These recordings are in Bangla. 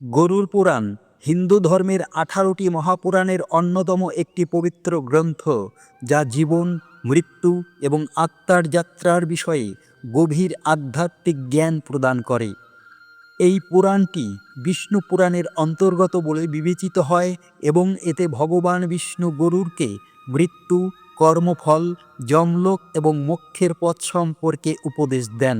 গরুর পুরাণ, হিন্দু ধর্মের আঠারোটি মহাপুরাণের অন্যতম একটি পবিত্র গ্রন্থ, যা জীবন, মৃত্যু এবং আত্মার যাত্রার বিষয়ে গভীর আধ্যাত্মিক জ্ঞান প্রদান করে। এই পুরাণটি বিষ্ণু পুরাণের অন্তর্গত বলে বিবেচিত হয় এবং এতে ভগবান বিষ্ণু গরুরকে মৃত্যু, কর্মফল, যমলোক এবং মোক্ষের পথ সম্পর্কে উপদেশ দেন।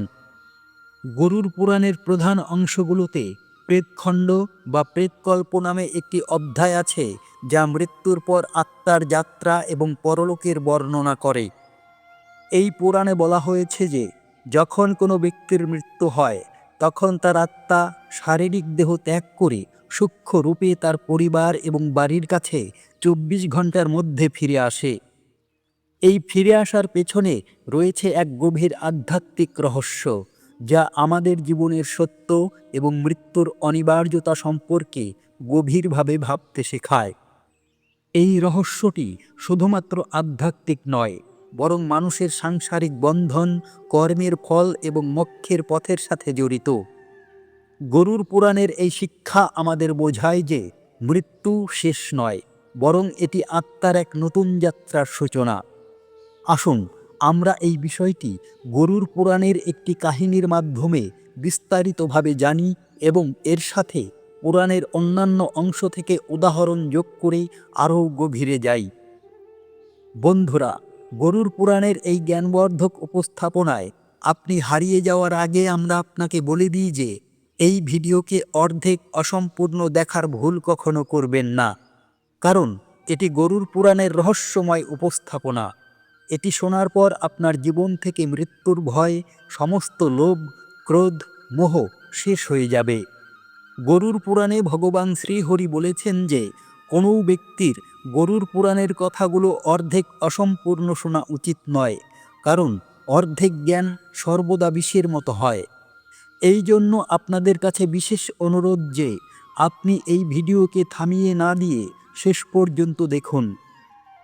গরুর পুরাণের প্রধান অংশগুলোতে প্রেতখণ্ড বা প্রেতকল্প নামে একটি অধ্যায় আছে, যা মৃত্যুর পর আত্মার যাত্রা এবং পরলোকের বর্ণনা করে। এই পুরাণে বলা হয়েছে যে, যখন কোনো ব্যক্তির মৃত্যু হয়, তখন তার আত্মা শারীরিক দেহ ত্যাগ করে সূক্ষ্ম রূপে তার পরিবার এবং বাড়ির কাছে চব্বিশ ঘণ্টার মধ্যে ফিরে আসে। এই ফিরে আসার পেছনে রয়েছে এক গভীর আধ্যাত্মিক রহস্য। যা আমাদের জীবনের সত্য এবং মৃত্যুর অনিবার্যতা সম্পর্কে গভীরভাবে ভাবতে শেখায়। এই রহস্যটি শুধুমাত্র আধ্যাত্মিক নয়, বরং মানুষের সাংসারিক বন্ধন, কর্মের ফল এবং মক্ষের পথের সাথে জড়িত। গরুর পুরাণের এই শিক্ষা আমাদের বোঝায় যে মৃত্যু শেষ নয়, বরং এটি আত্মার এক নতুন যাত্রার সূচনা। আসুন আমরা এই বিষয়টি গরুর পুরাণের একটি কাহিনীর মাধ্যমে বিস্তারিতভাবে জানি এবং এর সাথে পুরাণের অন্যান্য অংশ থেকে উদাহরণ যোগ করে আরও গভীরে যাই। বন্ধুরা, গরুর পুরাণের এই জ্ঞানবর্ধক উপস্থাপনায় আপনি হারিয়ে যাওয়ার আগে আমরা আপনাকে বলে দিই যে, এই ভিডিওকে অর্ধেক অসম্পূর্ণ দেখার ভুল কখনো করবেন না। কারণ, এটি গরুর পুরাণের রহস্যময় উপস্থাপনা। এটি শোনার পর আপনার জীবন থেকে মৃত্যুর ভয়, সমস্ত লোভ, ক্রোধ, মোহ শেষ হয়ে যাবে। গরুর পুরাণে ভগবান শ্রীহরি বলেছেন যে, কোনো ব্যক্তির গরুর পুরাণের কথাগুলো অর্ধেক অসম্পূর্ণ শোনা উচিত নয়, কারণ অর্ধেক জ্ঞান সর্বদা বিষের মতো হয়। এই জন্য আপনাদের কাছে বিশেষ অনুরোধ যে, আপনি এই ভিডিওকে থামিয়ে না দিয়ে শেষ পর্যন্ত দেখুন।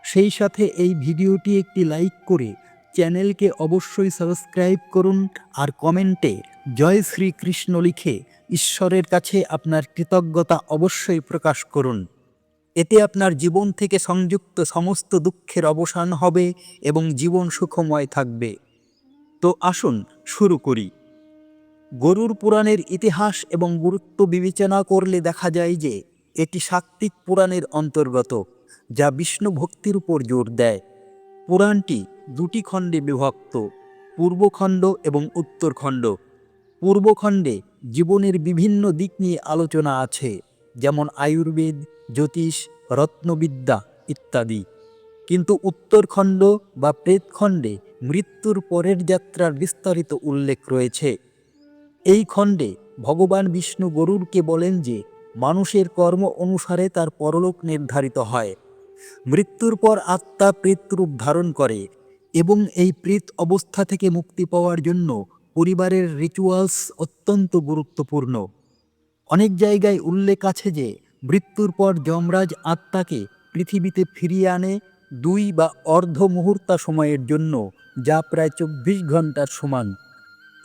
সেই সাথে এই ভিডিওটি একটি লাইক করে চ্যানেলকে অবশ্যই সাবস্ক্রাইব করুন আর কমেন্টে জয় শ্রীকৃষ্ণ লিখে ঈশ্বরের কাছে আপনার কৃতজ্ঞতা অবশ্যই প্রকাশ করুন। এতে আপনার জীবন থেকে সংযুক্ত সমস্ত দুঃখের অবসান হবে এবং জীবন সুখময় থাকবে। তো আসুন শুরু করি। গরুর পুরাণের ইতিহাস এবং গুরুত্ব বিবেচনা করলে দেখা যায় যে এটি সাত্ত্বিক পুরাণের অন্তর্গত। যা বিষ্ণু ভক্তির উপর জোর দেয়। পুরাণটি দুটি খণ্ডে বিভক্ত পূর্বখণ্ড এবং উত্তরখণ্ড পূর্বখণ্ডে জীবনের বিভিন্ন দিক নিয়ে আলোচনা আছে, যেমন আয়ুর্বেদ, জ্যোতিষ, রত্নবিদ্যা ইত্যাদি। কিন্তু উত্তরখণ্ড বা প্রেতখণ্ডে মৃত্যুর পরের যাত্রার বিস্তারিত উল্লেখ রয়েছে। এই খণ্ডে ভগবান বিষ্ণু গরুরকে বলেন যে, মানুষের কর্ম অনুসারে তার পরলোক নির্ধারিত হয়। মৃত্যুর পর আত্মা প্রেতরূপ ধারণ করে এবং এই প্রেত অবস্থা থেকে মুক্তি পাওয়ার জন্য পরিবারের রিচুয়ালস অত্যন্ত গুরুত্বপূর্ণ। অনেক জায়গায় উল্লেখ আছে যে, মৃত্যুর পর যমরাজ আত্মাকে পৃথিবীতে ফিরিয়ে আনে দুই বা অর্ধ মুহূর্তা সময়ের জন্য, যা প্রায় চব্বিশ ঘণ্টার সমান।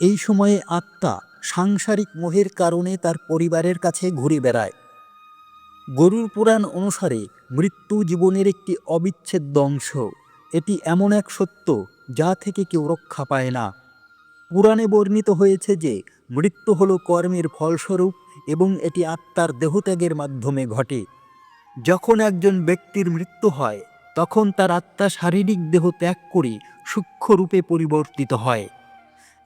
এই সময়ে আত্মা সাংসারিক মোহের কারণে তার পরিবারের কাছে ঘুরে বেড়ায়। গরুর পুরাণ অনুসারে মৃত্যু জীবনের একটি অবিচ্ছেদ্য অংশ। এটি এমন এক সত্য যা থেকে কেউ রক্ষা পায় না। পুরাণে বর্ণিত হয়েছে যে, মৃত্যু হলো কর্মের ফলস্বরূপ এবং এটি আত্মার দেহত্যাগের মাধ্যমে ঘটে। যখন একজন ব্যক্তির মৃত্যু হয়, তখন তার আত্মা শারীরিক দেহ ত্যাগ করে সূক্ষ্ম রূপে পরিবর্তিত হয়।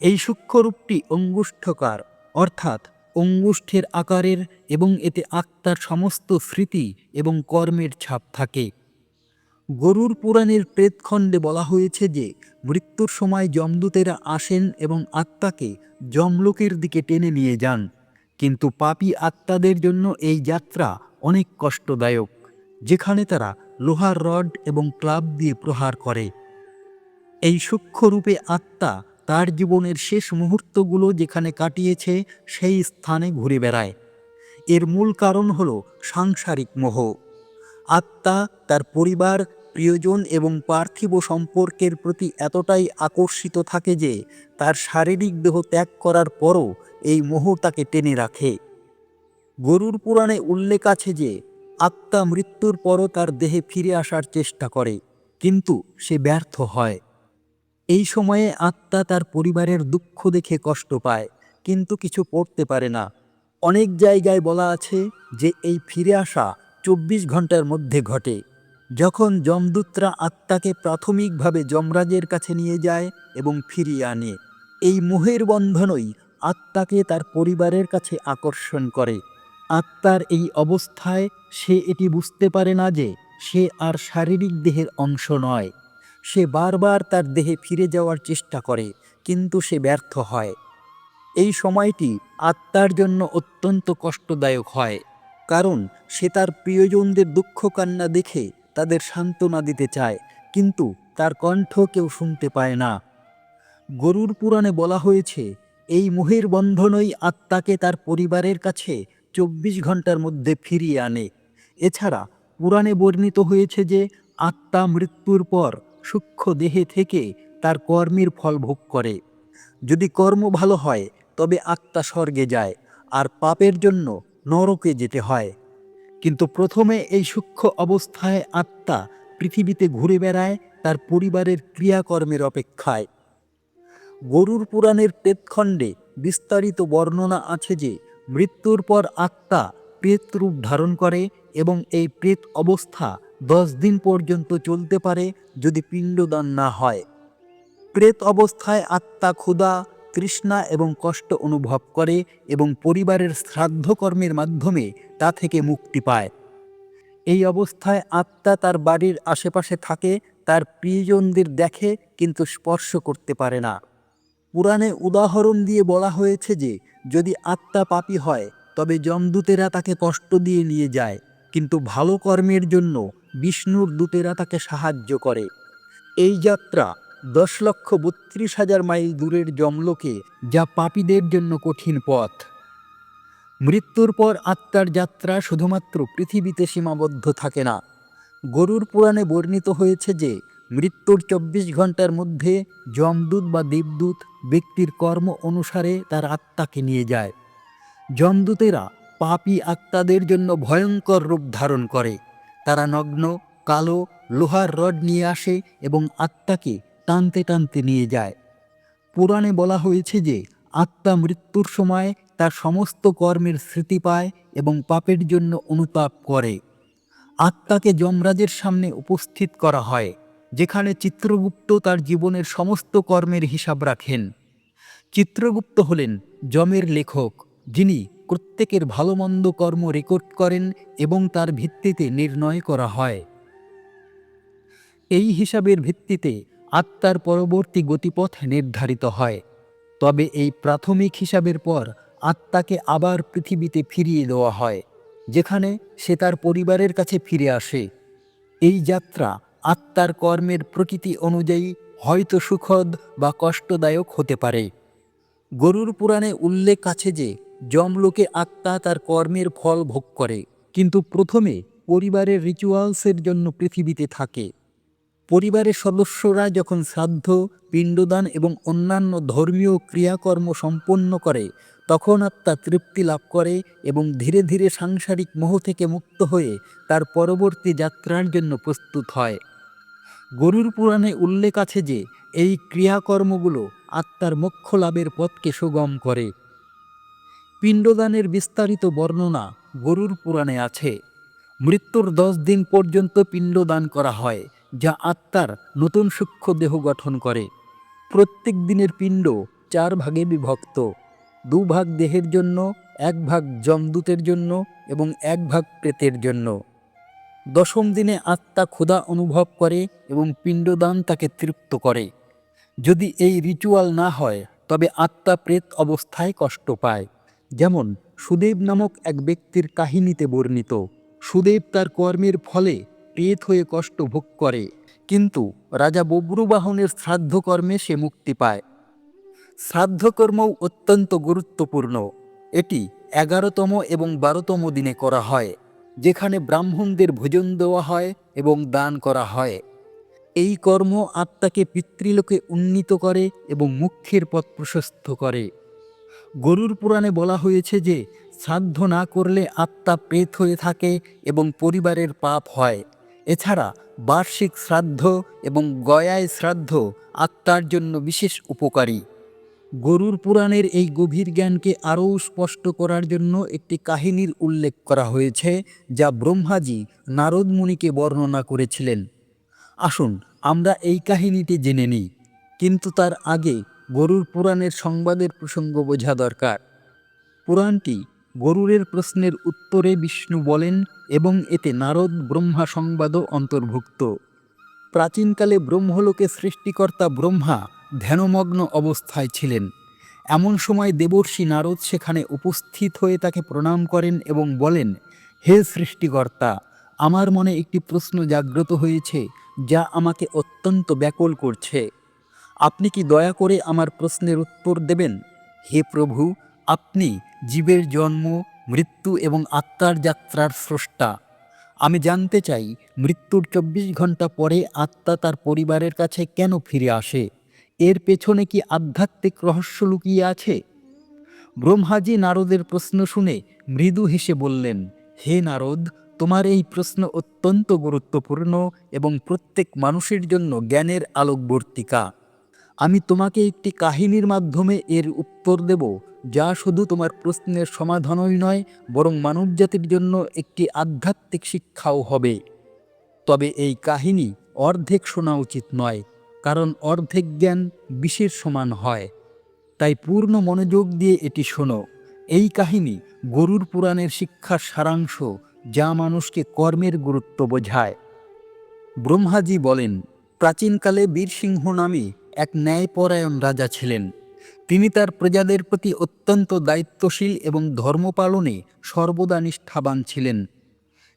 এই সূক্ষ্ম রূপটি অঙ্গুষ্ঠকার, অর্থাৎ অঙ্গুষ্ঠের আকারের এবং এতে আত্মার সমস্ত স্মৃতি এবং কর্মের ছাপ থাকে। গরুর পুরাণের প্রেতখণ্ডে বলা হয়েছে যে, মৃত্যুর সময় যমদূতেরা আসেন এবং আত্মাকে যমলোকের দিকে টেনে নিয়ে যান। কিন্তু পাপী আত্মাদের জন্য এই যাত্রা অনেক কষ্টদায়ক, যেখানে তারা লোহার রড এবং ক্লাব দিয়ে প্রহার করে। এই সূক্ষ্মরূপে আত্মা তার জীবনের শেষ মুহূর্তগুলো যেখানে কাটিয়েছে, সেই স্থানে ঘুরে বেড়ায়। এর মূল কারণ হল সাংসারিক মোহ। আত্মা, তার পরিবার, প্রিয়জন এবং পার্থিব সম্পর্কের প্রতি এতটাই আকর্ষিত থাকে যে, তার শারীরিক দেহ ত্যাগ করার পরও এই মোহ তাকে টেনে রাখে। গরুর পুরাণে উল্লেখ আছে যে, আত্মা মৃত্যুর পরও তার দেহে ফিরে আসার চেষ্টা করে, কিন্তু সে ব্যর্থ হয়। এই সময়ে আত্মা তার পরিবারের দুঃখ দেখে কষ্ট পায়, কিন্তু কিছু পড়তে পারে না। অনেক জায়গায় বলা আছে যে, এই ফিরে আসা চব্বিশ ঘণ্টার মধ্যে ঘটে। যখন যমদূতরা আত্মাকে প্রাথমিকভাবে যমরাজের কাছে নিয়ে যায় এবং ফিরিয়ে আনে, এই মোহের বন্ধনই আত্মাকে তার পরিবারের কাছে আকর্ষণ করে। আত্মার এই অবস্থায় সে এটি বুঝতে পারে না যে, সে আর শারীরিক দেহের অংশ নয়। সে বারবার তার দেহে ফিরে যাওয়ার চেষ্টা করে, কিন্তু সে ব্যর্থ হয়। এই সময়টি আত্মার জন্য অত্যন্ত কষ্টদায়ক হয়, কারণ সে তার প্রিয়জনদের দুঃখ কান্না দেখে তাদের সান্ত্বনা দিতে চায়, কিন্তু তার কণ্ঠ কেউ শুনতে পায় না। গরুর পুরাণে বলা হয়েছে, এই মোহের বন্ধনই আত্মাকে তার পরিবারের কাছে চব্বিশ ঘণ্টার মধ্যে ফিরিয়ে আনে। এছাড়া পুরাণে বর্ণিত হয়েছে যে, আত্মা মৃত্যুর পর সূক্ষ্ম দেহে থেকে তার কর্মের ফল ভোগ করে। যদি কর্ম ভালো হয়, তবে আত্মা স্বর্গে যায়, আর পাপের জন্য নরকে যেতে হয়। কিন্তু প্রথমে এই সূক্ষ্ম অবস্থায় আত্মা পৃথিবীতে ঘুরে বেড়ায় তার পরিবারের ক্রিয়াকর্মের অপেক্ষায়। গরুর পুরাণের প্রেতখণ্ডে বিস্তারিত বর্ণনা আছে যে, মৃত্যুর পর আত্মা প্রেত রূপ ধারণ করে এবং এই প্রেত অবস্থা দশ দিন পর্যন্ত চলতে পারে যদি পিণ্ডদান না হয়। প্রেত অবস্থায় আত্মা ক্ষুধা, তৃষ্ণা এবং কষ্ট অনুভব করে এবং পরিবারের শ্রাদ্ধকর্মের মাধ্যমে তা থেকে মুক্তি পায়। এই অবস্থায় আত্মা তার বাড়ির আশেপাশে থাকে, তার প্রিয়জনদের দেখে কিন্তু স্পর্শ করতে পারে না। পুরাণে উদাহরণ দিয়ে বলা হয়েছে যে, যদি আত্মা পাপী হয়, তবে যমদূতেরা তাকে কষ্ট দিয়ে নিয়ে যায়, কিন্তু ভালো কর্মের জন্য বিষ্ণুর দূতেরা তাকে সাহায্য করে। এই যাত্রা দশ লক্ষ বত্রিশ হাজার মাইল দূরের জমলোকে যা পাপীদের জন্য কঠিন পথ। মৃত্যুর পর আত্মার যাত্রা শুধুমাত্র পৃথিবীতে সীমাবদ্ধ থাকে না। গরুর পুরাণে বর্ণিত হয়েছে যে মৃত্যুর চব্বিশ ঘণ্টার মধ্যে যমদূত বা দেবদূত ব্যক্তির কর্ম অনুসারে তার আত্মাকে নিয়ে যায়। যমদূতেরা পাপী আত্মাদের জন্য ভয়ঙ্কর রূপ ধারণ করে। তারা নগ্ন, কালো, লোহার রড নিয়ে আসে এবং আত্মাকে টানতে টানতে নিয়ে যায়। পুরাণে বলা হয়েছে যে, আত্মা মৃত্যুর সময় তার সমস্ত কর্মের স্মৃতি পায় এবং পাপের জন্য অনুতাপ করে। আত্মাকে যমরাজের সামনে উপস্থিত করা হয়, যেখানে চিত্রগুপ্ত তার জীবনের সমস্ত কর্মের হিসাব রাখেন। চিত্রগুপ্ত হলেন যমের লেখক, যিনি প্রত্যেকের ভালো মন্দ কর্ম রেকর্ড করেন এবং তার ভিত্তিতে নির্ণয় করা হয়। এই হিসাবের ভিত্তিতে আত্মার পরবর্তী গতিপথ নির্ধারিত হয়। তবে এই প্রাথমিক হিসাবের পর আত্মাকে আবার পৃথিবীতে ফিরিয়ে দেওয়া হয়, যেখানে সে তার পরিবারের কাছে ফিরে আসে। এই যাত্রা আত্মার কর্মের প্রকৃতি অনুযায়ী হয়তো সুখদ বা কষ্টদায়ক হতে পারে। গরুর পুরাণে উল্লেখ আছে যে যমলোকে আত্মা তার কর্মের ফল ভোগ করে, কিন্তু প্রথমে পরিবারের রিচুয়ালসের জন্য পৃথিবীতে থাকে। পরিবারের সদস্যরা যখন শ্রাদ্ধ, পিণ্ডদান এবং অন্যান্য ধর্মীয় ক্রিয়াকর্ম সম্পন্ন করে, তখন আত্মা তৃপ্তি লাভ করে এবং ধীরে ধীরে সাংসারিক মোহ থেকে মুক্ত হয়ে তার পরবর্তী যাত্রার জন্য প্রস্তুত হয়। গরুর পুরাণে উল্লেখ আছে যে, এই ক্রিয়াকর্মগুলো আত্মার মোক্ষ লাভের পথকে সুগম করে। পিণ্ডদানের বিস্তারিত বর্ণনা গরুর পুরাণে আছে। মৃত্যুর দশ দিন পর্যন্ত পিণ্ডদান করা হয়, যা আত্মার নতুন সূক্ষ্ম দেহ গঠন করে। প্রত্যেক দিনের পিণ্ড চার ভাগে বিভক্ত। দু ভাগ দেহের জন্য, এক ভাগ যমদূতের জন্য এবং এক ভাগ প্রেতের জন্য। দশম দিনে আত্মা ক্ষুধা অনুভব করে এবং পিণ্ডদান তাকে তৃপ্ত করে। যদি এই রিচুয়াল না হয়, তবে আত্মা প্রেত অবস্থায় কষ্ট পায়। যেমন সুদেব নামক এক ব্যক্তির কাহিনীতে বর্ণিত। সুদেব তার কর্মের ফলে প্রেত হয়ে কষ্ট ভোগ করে, কিন্তু রাজা বব্রুবাহনের শ্রাদ্ধকর্মে সে মুক্তি পায়। শ্রাদ্ধকর্মও অত্যন্ত গুরুত্বপূর্ণ। এটি এগারোতম এবং বারোতম দিনে করা হয়, যেখানে ব্রাহ্মণদের ভোজন দেওয়া হয় এবং দান করা হয়। এই কর্ম আত্মাকে পিতৃলোকে উন্নীত করে এবং মুখ্যের পথ প্রশস্ত করে। গরুর পুরাণে বলা হয়েছে যে, শ্রাদ্ধ না করলে আত্মা প্রেত হয়ে থাকে এবং পরিবারের পাপ হয়। এছাড়া বার্ষিক শ্রাদ্ধ এবং গয়ায় শ্রাদ্ধ আত্মার জন্য বিশেষ উপকারী। গরুর পুরাণের এই গভীর জ্ঞানকে আরও স্পষ্ট করার জন্য একটি কাহিনীর উল্লেখ করা হয়েছে, যা ব্রহ্মাজি নারদ মুনিকে বর্ণনা করেছিলেন। আসুন, আমরা এই কাহিনীটি জেনে নিই। কিন্তু তার আগে গরুর পুরাণের সংবাদের প্রসঙ্গ বোঝা দরকার। পুরাণটি গরুরের প্রশ্নের উত্তরে বিষ্ণু বলেন এবং এতে নারদ, ব্রহ্মা সংবাদও অন্তর্ভুক্ত। প্রাচীনকালে ব্রহ্মলোকে সৃষ্টিকর্তা ব্রহ্মা ধ্যানমগ্ন অবস্থায় ছিলেন। এমন সময় দেবর্ষি নারদ সেখানে উপস্থিত হয়ে তাকে প্রণাম করেন এবং বলেন, হে সৃষ্টিকর্তা, আমার মনে একটি প্রশ্ন জাগ্রত হয়েছে যা আমাকে অত্যন্ত ব্যাকুল করছে। আপনি কি দয়া করে আমার প্রশ্নের উত্তর দেবেন? হে প্রভু, আপনি জীবের জন্ম, মৃত্যু এবং আত্মার যাত্রার স্রষ্টা। আমি জানতে চাই, মৃত্যুর চব্বিশ ঘণ্টা পরে আত্মা তার পরিবারের কাছে কেন ফিরে আসে? এর পেছনে কি আধ্যাত্মিক রহস্য লুকিয়ে আছে? ব্রহ্মাজি নারদের প্রশ্ন শুনে মৃদু হেসে বললেন, হে নারদ, তোমার এই প্রশ্ন অত্যন্ত গুরুত্বপূর্ণ এবং প্রত্যেক মানুষের জন্য জ্ঞানের আলোকবর্তিকা। আমি তোমাকে একটি কাহিনীর মাধ্যমে এর উত্তর দেব, যা শুধু তোমার প্রশ্নের সমাধানই নয়, বরং মানবজাতির জন্য একটি আধ্যাত্মিক শিক্ষাও হবে। তবে এই কাহিনী অর্ধেক শোনা উচিত নয়, কারণ অর্ধেক জ্ঞান বিশের সমান হয়। তাই পূর্ণ মনোযোগ দিয়ে এটি শোনো। এই কাহিনী গরুর পুরাণের শিক্ষার সারাংশ, যা মানুষকে কর্মের গুরুত্ব বোঝায়। ব্রহ্মাজি বলেন, প্রাচীনকালে বীরসিংহ নামে এক ন্যায়পরায়ণ রাজা ছিলেন। তিনি তার প্রজাদের প্রতি অত্যন্ত দায়িত্বশীল এবং ধর্ম পালনে সর্বদা নিষ্ঠাবান ছিলেন।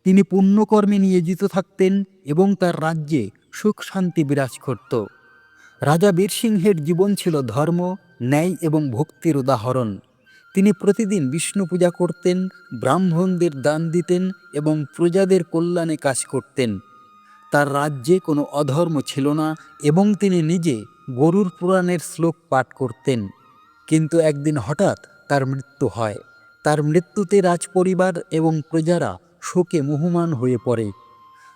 তিনি পুণ্যকর্মে নিয়োজিত থাকতেন এবং তার রাজ্যে সুখ শান্তি বিরাজ করত। রাজা বীরসিংহের জীবন ছিল ধর্ম, ন্যায় এবং ভক্তির উদাহরণ। তিনি প্রতিদিন বিষ্ণু পূজা করতেন, ব্রাহ্মণদের দান দিতেন এবং প্রজাদের কল্যাণে কাজ করতেন। তার রাজ্যে কোনো অধর্ম ছিল না এবং তিনি নিজে গরুর পুরাণের শ্লোক পাঠ করতেন। কিন্তু একদিন হঠাৎ তার মৃত্যু হয়। তার মৃত্যুতে রাজপরিবার এবং প্রজারা শোকে মুহমান হয়ে পড়ে।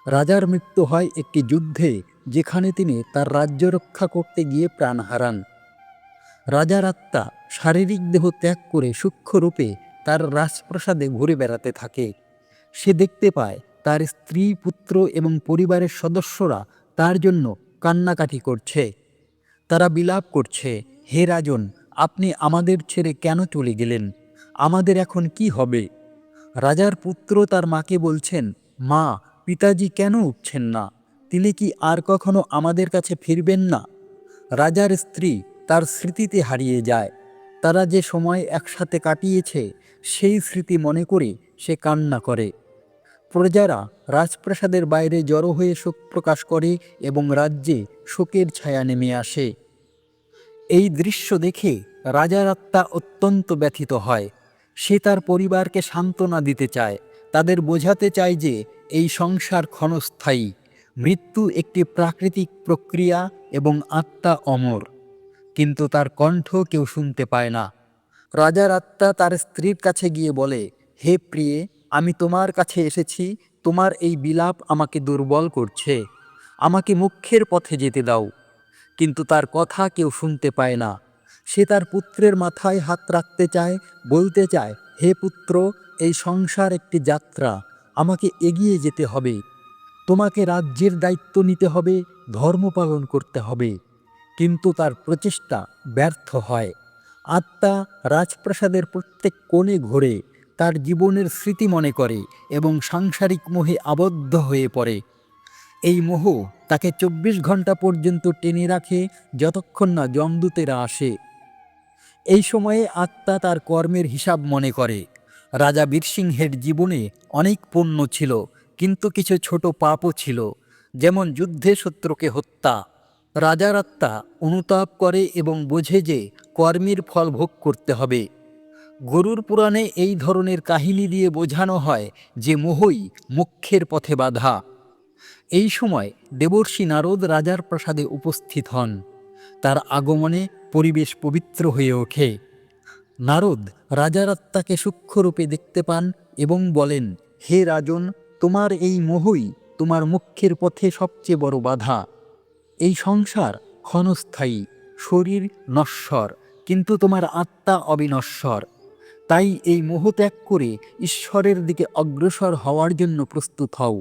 রাজার মৃত্যু হয় একটি যুদ্ধে যেখানে তিনি তার রাজ্য রক্ষা করতে গিয়ে প্রাণ হারান। রাজার আত্মা শারীরিক দেহ ত্যাগ করে সূক্ষ্মরূপে তার রাজপ্রাসাদে ঘুরে বেড়াতে থাকে। সে দেখতে পায় তার স্ত্রী, পুত্র এবং পরিবারের সদস্যরা তার জন্য কান্নাকাটি করছে। তারা বিলাপ করছে, হে রাজন, আপনি আমাদের ছেড়ে কেন চলে গেলেন? আমাদের এখন কি হবে? রাজার পুত্র তার মাকে বলছেন, মা, পিতাজি কেন উঠছেন না? তিনি কি আর কখনো আমাদের কাছে ফিরবেন না? রাজার স্ত্রী তার স্মৃতিতে হারিয়ে যায়। তারা যে সময় একসাথে কাটিয়েছে, সেই স্মৃতি মনে করে সে কান্না করে। প্রজারা রাজপ্রাসাদের বাইরে জড়ো হয়ে শোক প্রকাশ করে এবং রাজ্যে শোকের ছায়া নেমে আসে। এই দৃশ্য দেখে রাজার আত্মা অত্যন্ত ব্যথিত হয়। সে তার পরিবারকে সান্ত্বনা দিতে চায়। তাদের বোঝাতে চায় যে এই সংসার ক্ষণস্থায়ী। মৃত্যু একটি প্রাকৃতিক প্রক্রিয়া এবং আত্মা অমর। কিন্তু তার কণ্ঠ কেউ শুনতে পায় না। রাজার আত্মা তার স্ত্রীর কাছে গিয়ে বলে, হে প্রিয়ে আমি তোমার কাছে এসেছি, তোমার এই বিলাপ আমাকে দুর্বল করছে। আমাকে মুখ্যের পথে যেতে দাও। কিন্তু তার কথা কেউ শুনতে পায় না। সে তার পুত্রের মাথায় হাত রাখতে চায়, বলতে চায়, হে পুত্র, এই সংসার একটি যাত্রা। আমাকে এগিয়ে যেতে হবে। তোমাকে রাজ্যের দায়িত্ব নিতে হবে, ধর্ম পালন করতে হবে। কিন্তু তার প্রচেষ্টা ব্যর্থ হয়। আত্মা রাজপ্রাসাদের প্রত্যেক কোণে ঘোরে। তার জীবনের স্মৃতি মনে করে এবং সাংসারিক মোহে আবদ্ধ হয়ে পড়ে। এই মোহ তাকে চব্বিশ ঘণ্টা পর্যন্ত টেনে রাখে যতক্ষণ না যমদূতেরা আসে। এই সময়ে আত্মা তার কর্মের হিসাব মনে করে। রাজা বীরসিংহের জীবনে অনেক পুণ্য ছিল, কিন্তু কিছু ছোট পাপও ছিল, যেমন যুদ্ধে শত্রুকে হত্যা। রাজার আত্মা অনুতাপ করে এবং বোঝে যে কর্মের ফল ভোগ করতে হবে। গরুর পুরাণে এই ধরনের কাহিনী দিয়ে বোঝানো হয় যে মোহই মুখ্যের পথে বাধা। এই সময় দেবর্ষি নারদ রাজার প্রাসাদে উপস্থিত হন। তার আগমনে পরিবেশ পবিত্র হয়ে ওঠে। নারদ রাজার আত্মাকে সূক্ষ্মরূপে দেখতে পান এবং বলেন, হে রাজন, তোমার এই মোহই তোমার মুখ্যের পথে সবচেয়ে বড় বাধা। এই সংসার ক্ষণস্থায়ী, শরীর নশ্বর, কিন্তু তোমার আত্মা অবিনশ্বর। তাই এই মোহ ত্যাগ করে ঈশ্বরের দিকে অগ্রসর হওয়ার জন্য প্রস্তুত হও।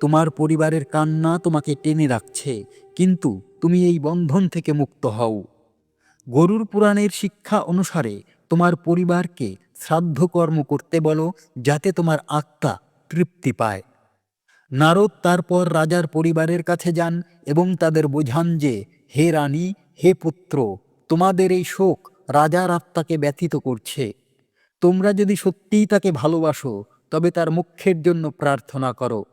তোমার পরিবারের কান্না তোমাকে টেনে রাখছে, কিন্তু তুমি এই বন্ধন থেকে মুক্ত হও। গরুর পুরাণের শিক্ষা অনুসারে তোমার পরিবারকে শ্রাদ্ধকর্ম করতে বলো, যাতে তোমার আত্মা তৃপ্তি পায়। নারদ তারপর রাজার পরিবারের কাছে যান এবং তাদের বোঝান যে, হে রানী, হে পুত্র, তোমাদের এই শোক রাজার আত্মাকে ব্যথিত করছে। তোমরা যদি সত্যিই তাকে ভালোবাসো, তবে তার মুখ্যের জন্য প্রার্থনা করো।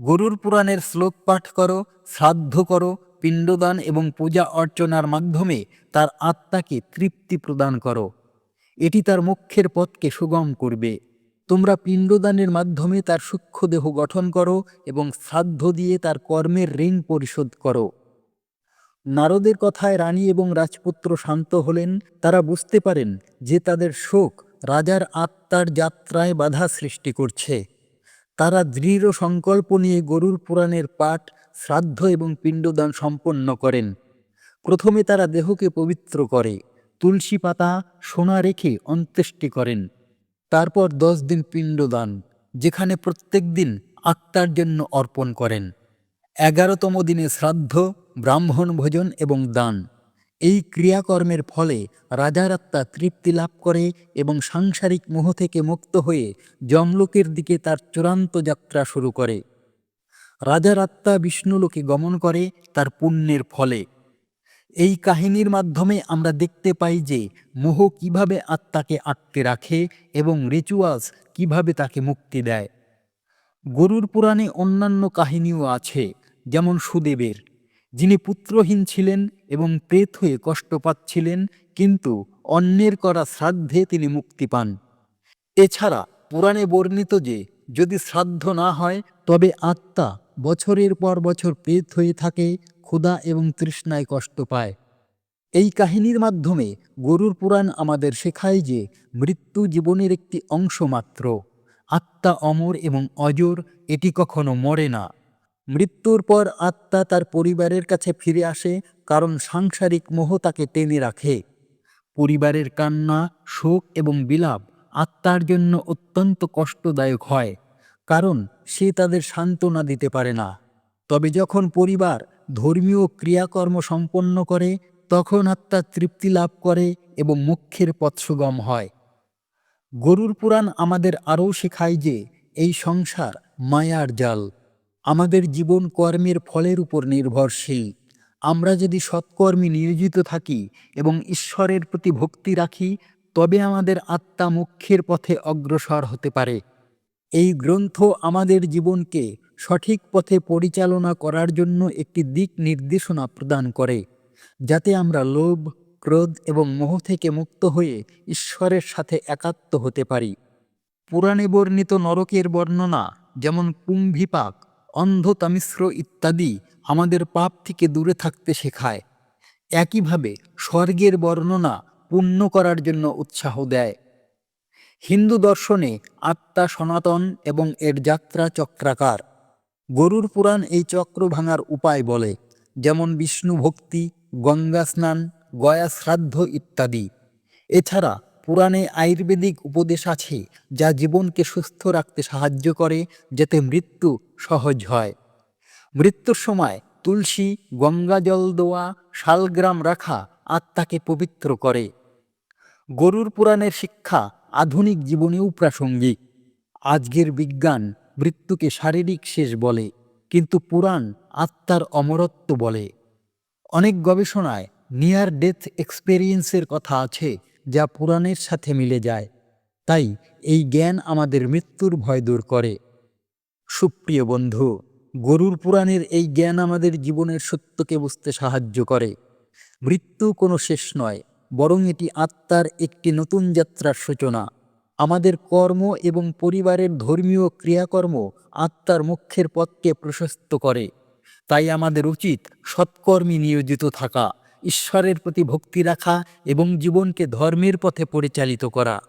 গরুর পুরাণের শ্লোক পাঠ করো, শ্রাদ্ধ করো, পিণ্ডদান এবং পূজা অর্চনার মাধ্যমে তার আত্মাকে তৃপ্তি প্রদান করো। এটি তার মুখ্যের পথকে সুগম করবে। তোমরা পিণ্ডদানের মাধ্যমে তার সূক্ষ্ম দেহ গঠন করো এবং শ্রাদ্ধ দিয়ে তার কর্মের ঋণ পরিশোধ করো। নারদের কথায় রানী এবং রাজপুত্র শান্ত হলেন, তারা বুঝতে পারেন যে তাদের শোক রাজার আত্মার যাত্রায় বাধা সৃষ্টি করছে। তারা দৃঢ় সংকল্প নিয়ে গরুর পুরাণের পাঠ, শ্রাদ্ধ এবং পিণ্ডদান সম্পন্ন করেন। প্রথমে তারা দেহকে পবিত্র করে, তুলসী পাতা সোনা রেখে অন্ত্যেষ্টি করেন। তারপর দশ দিন পিণ্ডদান, যেখানে প্রত্যেক দিন আত্মার জন্য অর্পণ করেন। এগারোতম দিনে শ্রাদ্ধ, ব্রাহ্মণ ভোজন এবং দান। এই ক্রিয়াকর্মের ফলে রাজার আত্মা তৃপ্তি লাভ করে এবং সাংসারিক মোহ থেকে মুক্ত হয়ে যমলোকের দিকে তার চূড়ান্ত যাত্রা শুরু করে। রাজার আত্মা বিষ্ণুলোকে গমন করে তার পুণ্যের ফলে। এই কাহিনীর মাধ্যমে আমরা দেখতে পাই যে মোহ কীভাবে আত্মাকে আটকে রাখে এবং রিচুয়ালস কীভাবে তাকে মুক্তি দেয়। গরুর পুরাণে অন্যান্য কাহিনীও আছে, যেমন সুদেবের। যিনি পুত্রহীন ছিলেন এবং প্রেত হয়ে কষ্ট পাচ্ছিলেন কিন্তু অন্যের করা শ্রাদ্ধে তিনি মুক্তি পান। এছাড়া পুরাণে বর্ণিত যে, যদি শ্রাদ্ধ না হয়, তবে আত্মা বছরের পর বছর প্রেত হয়ে থাকে, ক্ষুধা এবং তৃষ্ণায় কষ্ট পায়। এই কাহিনীর মাধ্যমে গরুর পুরাণ আমাদের শেখায় যে, মৃত্যু জীবনের একটি অংশ মাত্র। আত্মা অমর এবং অজর, এটি কখনো মরে না। মৃত্যুর পর আত্মা তার পরিবারের কাছে ফিরে আসে, কারণ সাংসারিক মোহ তাকে টেনে রাখে। পরিবারের কান্না, শোক এবং বিলাপ আত্মার জন্য অত্যন্ত কষ্টদায়ক হয়, কারণ সে তাদের সান্ত্বনা দিতে পারে না। তবে যখন পরিবার ধর্মীয় ক্রিয়াকর্ম সম্পন্ন করে, তখন আত্মা তৃপ্তি লাভ করে এবং মুখ্যের পথ সুগম হয়। গরুর পুরাণ আমাদের আরও শেখায় যে, এই সংসার মায়ার জাল। আমাদের জীবন কর্মের ফলের উপর নির্ভরশীল। আমরা যদি সৎকর্মে নিয়োজিত থাকি এবং ঈশ্বরের প্রতি ভক্তি রাখি, তবে আমাদের আত্মা মুখ্যের পথে অগ্রসর হতে পারে। এই গ্রন্থ আমাদের জীবনকে সঠিক পথে পরিচালনা করার জন্য একটি দিক নির্দেশনা প্রদান করে, যাতে আমরা লোভ, ক্রোধ এবং মোহ থেকে মুক্ত হয়ে ঈশ্বরের সাথে একাত্ম হতে পারি। পুরাণে বর্ণিত নরকের বর্ণনা, যেমন কুম্ভিপাক অন্ধতামিশ্র ইত্যাদি আমাদের পাপ থেকে দূরে থাকতে শেখায়। একইভাবে স্বর্গের বর্ণনা পূর্ণ করার জন্য উৎসাহ দেয়। হিন্দু দর্শনে আত্মা সনাতন এবং এর যাত্রা চক্রাকার। গরুর পুরাণ এই চক্র ভাঙার উপায় বলে, যেমন বিষ্ণু ভক্তি, গঙ্গা স্নান, গয়া শ্রাদ্ধ ইত্যাদি। এছাড়া পুরাণে আয়ুর্বেদিক উপদেশ আছে, যা জীবনকে সুস্থ রাখতে সাহায্য করে, যাতে মৃত্যু সহজ হয়। মৃত্যুর সময় তুলসী, গঙ্গা জল দেওয়া, শালগ্রাম রাখা আত্মাকে পবিত্র করে। গরুর পুরাণের শিক্ষা আধুনিক জীবনেও প্রাসঙ্গিক। আজকের বিজ্ঞান মৃত্যুকে শারীরিক শেষ বলে, কিন্তু পুরাণ আত্মার অমরত্ব বলে। অনেক গবেষণায় নিয়ার ডেথ এক্সপেরিয়েন্সের কথা আছে যা পুরাণের সাথে মিলে যায়। তাই এই জ্ঞান আমাদের মৃত্যুর ভয় দূর করে। সুপ্রিয় বন্ধু, গরুর পুরাণের এই জ্ঞান আমাদের জীবনের সত্যকে বুঝতে সাহায্য করে। মৃত্যু কোনো শেষ নয়, বরং এটি আত্মার একটি নতুন যাত্রার সূচনা। আমাদের কর্ম এবং পরিবারের ধর্মীয় ক্রিয়াকর্ম আত্মার মুখ্যের পথকে প্রশস্ত করে। তাই আমাদের উচিত সৎকর্মী নিয়োজিত থাকা। ঈশ্বরের প্রতি ভক্তি রাখা এবং জীবনকে ধর্মের পথে পরিচালিত করা।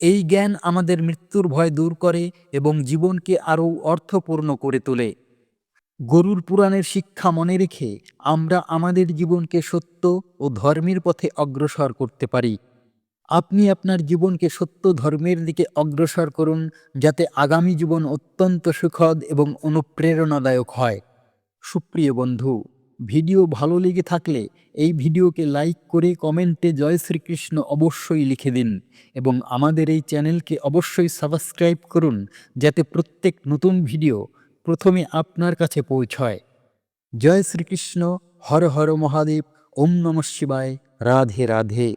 এই জ্ঞান আমাদের মৃত্যুর ভয় দূর করে এবং জীবনকে আরও অর্থপূর্ণ করে তোলে। গরুর পুরাণের শিক্ষা মনে রেখে আমরা আমাদের জীবনকে সত্য ও ধর্মের পথে অগ্রসর করতে পারি। আপনি আপনার জীবনকে সত্য ধর্মের দিকে অগ্রসর করুন যাতে আগামী জীবন অত্যন্ত সুখদ এবং অনুপ্রেরণাদায়ক হয়। সুপ্রিয় বন্ধু ভিডিও ভালো লেগে থাকলে এই ভিডিওকে লাইক করে কমেন্টে জয় শ্রীকৃষ্ণ অবশ্যই লিখে দিন এবং আমাদের এই চ্যানেলকে অবশ্যই সাবস্ক্রাইব করুন যাতে প্রত্যেক নতুন ভিডিও প্রথমে আপনার কাছে পৌঁছয়। জয় শ্রীকৃষ্ণ, হর হর মহাদেব, ওম নম শিবায়, রাধে রাধে।